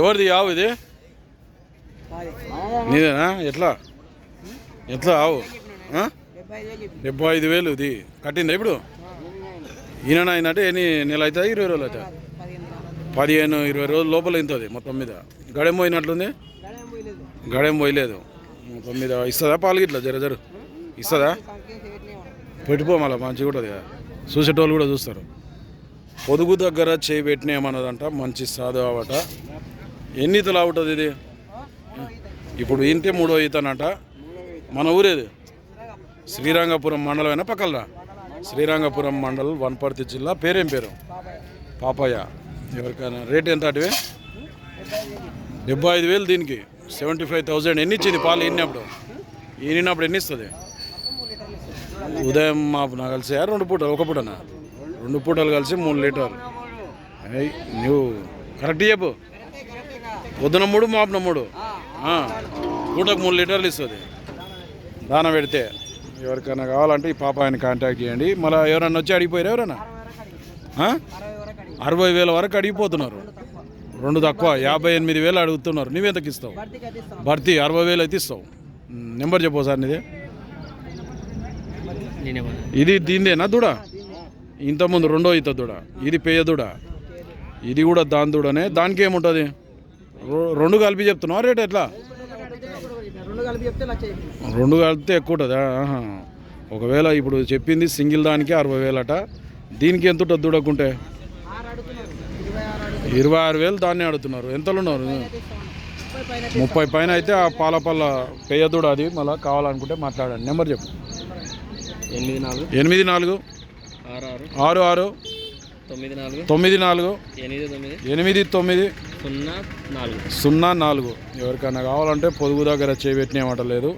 ఎవరిది ఆవు ఇది? నీదేనా? ఎట్లా? ఎట్లా ఆవు? డెబ్బై ఐదు వేలు ఇది. కట్టిందా ఇప్పుడు? ఈయన అయిందంటే ఎన్ని నెల అవుతుంది ఇరవై రోజులు అవుతా? పదిహేను ఇరవై రోజుల లోపల ఇంతది మొత్తం మీద. గడెం పోయినట్లుంది? గడెం పోయలేదు. మొత్తం మీద ఇస్తుందా పాలు గిట్లా? జర జరు. ఇస్తుందా? పెట్టిపో మళ్ళీ మంచిగా ఉంటుంది కదా. చూసేటోళ్ళు కూడా చూస్తారు. పొదుగు దగ్గర చేయి పెట్టినామన్నదంట మంచి సాధు అవట ఎన్ని ఇతలు అవుతుంది ఇది? ఇప్పుడు ఇంతే మూడో ఈతనంట మన ఊరేది? శ్రీరంగపురం అయినా పక్కలరా శ్రీరంగపురం మండలం వనపర్తి జిల్లా. పేరేం పేరు? పాపయ్య. ఎవరికైనా రేట్ ఎంత అటువే? డెబ్బై ఐదు వేలు దీనికి. Seventy five thousand. ఎన్ని ఇచ్చింది పాలు? ఎన్నినప్పుడు? ఈనినప్పుడు ఎన్ని ఇస్తుంది? ఉదయం మాపు నాకు కలిసి రెండు పూట ఒక పూటనా? రెండు పూటలు కలిసి మూడు లీటర్ నువ్వు కరెక్ట్ చెప్పు. పొద్దున మూడు మాపున మూడు. పూటకు మూడు లీటర్లు ఇస్తుంది. దాన పెడితే ఎవరికైనా కావాలంటే ఈ పాప ఆయన కాంటాక్ట్ చేయండి. మళ్ళీ ఎవరన్నా వచ్చి అడిగిపోయారు ఎవరన్నా? ఆ? అరవై వేల వరకు అడిగిపోతున్నారు. రెండు తక్కువ యాభై ఎనిమిది వేలు అడుగుతున్నారు. నువ్వెంతకి ఇస్తావు? భర్తీ అరవై వేలు అయితే ఇస్తావు. నెంబర్ చెప్పు సార్ నీది. ఇది దీందేనా దూడ? ఇంతకుముందు రెండో ఈత దూడ ఇది పేయ దూడ ఇది కూడా దాని దూడనే. దానికి ఏముంటుంది? రెండు కలిపి చెప్తున్నావా రేట్ ఎట్లా? రెండు కలిపితే ఎక్కువ ఉంటుందా. ఒకవేళ ఇప్పుడు చెప్పింది సింగిల్ దానికి అరవై వేలట. దీనికి ఎంత ఉంటుంది దూడకుంటే? ఇరవై ఆరు వేలు దాన్ని అడుగుతున్నారు. ఎంతలో ఉన్నారు? ముప్పై పైన అయితే ఆ పాల పళ్ళ పేయ దూడ అది. మళ్ళీ కావాలనుకుంటే మాట్లాడండి. నెంబర్ చెప్పు. ఎనిమిది నాలుగు. ఎనిమిది నాలుగు. ఆరు ఆరు. తొమ్మిది నాలుగు. తొమ్మిది నాలుగు. ఎనిమిది తొమ్మిది. ఎనిమిది తొమ్మిది. సున్నా నాలుగు. సున్నా నాలుగు. ఎవరికైనా కావాలంటే పొదుగు దగ్గర చేపెట్టినేమట లేదు.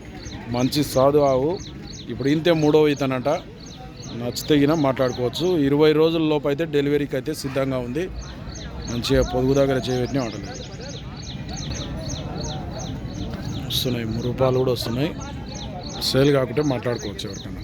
మంచి సాధు ఆవు. ఇప్పుడు ఇంతే మూడో ఇతనట. నచ్చితే గిన మాట్లాడుకోవచ్చు. ఇరవై రోజుల లోపు అయితే డెలివరీకి అయితే సిద్ధంగా ఉంది. మంచిగా పొదుగు దగ్గర చేపెట్టినేమట లేదు. వస్తున్నాయి. మురుపాలు కూడా వస్తున్నాయి. సేల్ కాకుంటే మాట్లాడుకోవచ్చు ఎవరికైనా.